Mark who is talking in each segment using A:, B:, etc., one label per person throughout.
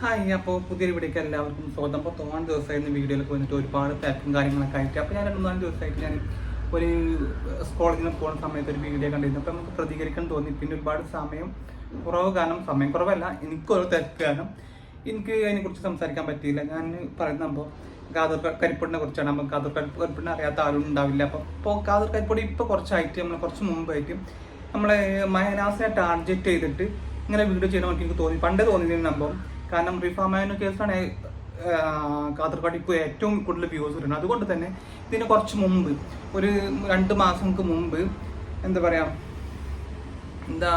A: Hi അപ്പോൾ പുതിയൊരു വീഡിയോക്ക് എല്ലാവർക്കും സ്വാഗതം. അപ്പോൾ തോന്നാൻ ദിവസമായിരുന്നു വീഡിയോയിലൊക്കെ വന്നിട്ട് ഒരുപാട് തിരക്കും കാര്യങ്ങളൊക്കെ ആയിട്ട്. അപ്പോൾ ഞാൻ രണ്ട് ദിവസമായിട്ട് ഞാൻ ഒരു കോളേജിൽ പോകുന്ന സമയത്ത് ഒരു വീഡിയോ കണ്ടിരുന്നു. അപ്പോൾ നമുക്ക് പ്രതികരിക്കാൻ തോന്നി. പിന്നെ ഒരുപാട് സമയം കുറവ് കാരണം സമയം കുറവല്ല എനിക്കൊരു തിരക്ക് കാരണം എനിക്ക് അതിനെക്കുറിച്ച് സംസാരിക്കാൻ പറ്റിയില്ല. ഞാൻ പറയുമ്പോൾ കാതർ കരിപ്പൊടിനെ കുറിച്ചാണ്. നമുക്ക് കാതർ കരിപ്പൊടിനെ അറിയാത്ത ആരും ഉണ്ടാവില്ല. അപ്പോൾ ഇപ്പോൾ കാതർ കരിപ്പൊടി ഇപ്പോൾ കുറച്ചായിട്ട് നമ്മൾ കുറച്ച് മുമ്പായിട്ട് നമ്മളെ മയനാസിനെ ടാർഗറ്റ് ചെയ്തിട്ട് ഇങ്ങനെ വീഡിയോ ചെയ്യണമെന്ന് എനിക്ക് തോന്നി. പണ്ടേ തോന്നിയിരുന്നു കാരണം റിഫാമാനു കേസാണ് കാതർക്കാട് ഇപ്പോൾ ഏറ്റവും കൂടുതൽ വ്യൂസ് വരുന്നത്. അതുകൊണ്ട് തന്നെ ഇതിന് കുറച്ച് മുമ്പ് ഒരു രണ്ട് മാസങ്ങൾക്ക് മുമ്പ് എന്താ പറയുക എന്താ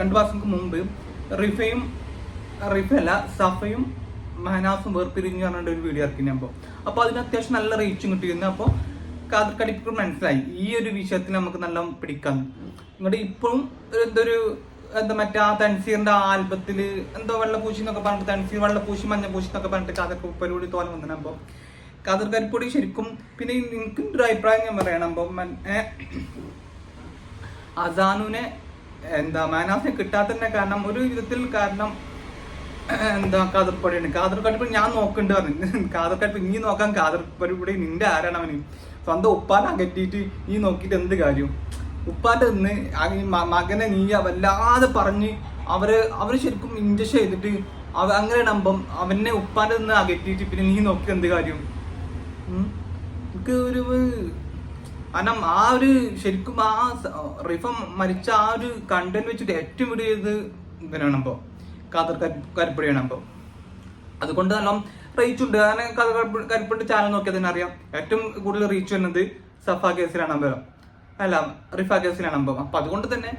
A: രണ്ട് മാസങ്ങൾക്ക് മുമ്പ് റിഫയും റിഫയല്ല സഫയും മഹനാസും വേർപിരിഞ്ഞ് പറഞ്ഞിട്ട് ഒരു വീഡിയോ ഇറക്കി ഞാൻ അപ്പോൾ അപ്പോൾ അതിന് അത്യാവശ്യം നല്ല റീച്ചും കിട്ടിയിരുന്നു അപ്പോൾ കാതർക്കടിക്ക് മനസ്സിലായി ഈ ഒരു വിഷയത്തിൽ നമുക്ക് നല്ല പിടിക്കാം ഇങ്ങോട്ട് ഇപ്പോഴും എന്തൊരു എന്താ മറ്റേ ആ തൻസീറിന്റെ ആൽബത്തിൽ എന്തോ വെള്ളപ്പൂശി എന്നൊക്കെ പറഞ്ഞിട്ട് തൻസീർ വെള്ളപ്പൂശി മഞ്ഞപ്പൂശി എന്നൊക്കെ പറഞ്ഞിട്ട് കഥ പരിപാടി തോന്നി വന്നിട്ട് അപ്പോൾ കാതർ കരിപ്പൊടി ശരിക്കും പിന്നെ എനിക്ക് ഒരു അഭിപ്രായം ഞാൻ പറയണം അപ്പൊ അസാനുവിനെ എന്താ മാനാസിനെ കിട്ടാത്തതിന്റെ കാരണം ഒരു വിധത്തിൽ കാരണം എന്താ കാതർപ്പടിയാണ് കാതർക്കടിപ്പ് ഞാൻ നോക്കണ്ട് പറഞ്ഞു. കാതർക്കടിപ്പ് ഇനി നോക്കാൻ കാതർപ്പടി നിന്റെ ആരാണ് അവന്? സ്വന്തം ഉപ്പാനെ അകറ്റിയിട്ട് നീ നോക്കിയിട്ട് എന്ത് കാര്യം? ഉപ്പാന്റെ നിന്ന് മകനെ നീ വല്ലാതെ പറഞ്ഞ് അവർ അവർ ശരിക്കും ഇഞ്ചക്ഷൻ ചെയ്തിട്ട് അവ അങ്ങനെ നമ്പം അവനെ ഉപ്പാന്റെ നിന്ന് അകറ്റിയിട്ട് പിന്നെ നീ നോക്കി എന്ത് കാര്യം? എനിക്ക് ഒരു കാരണം ആ ഒരു ശരിക്കും ആ റിഫ മരിച്ച ആ ഒരു കണ്ടന്റ് വെച്ചിട്ട് ഏറ്റവും വലിയ ഇത് ഇതിനാണപ്പോ കാതർ കരിപ്പടിയാണ് അപ്പോൾ അതുകൊണ്ട് നല്ല റീച്ച് ഉണ്ട്. കാരണം കാതർ കരിപ്പടി ചാനൽ നോക്കിയാൽ തന്നെ അറിയാം. ഏറ്റവും കൂടുതൽ റീച്ച് വരുന്നത് സഫ കേസിലാണ് അമ്പലം. അല്ല റിഫ കേസിലാണ് അമ്പം അപ്പൊ അതുകൊണ്ട് തന്നെ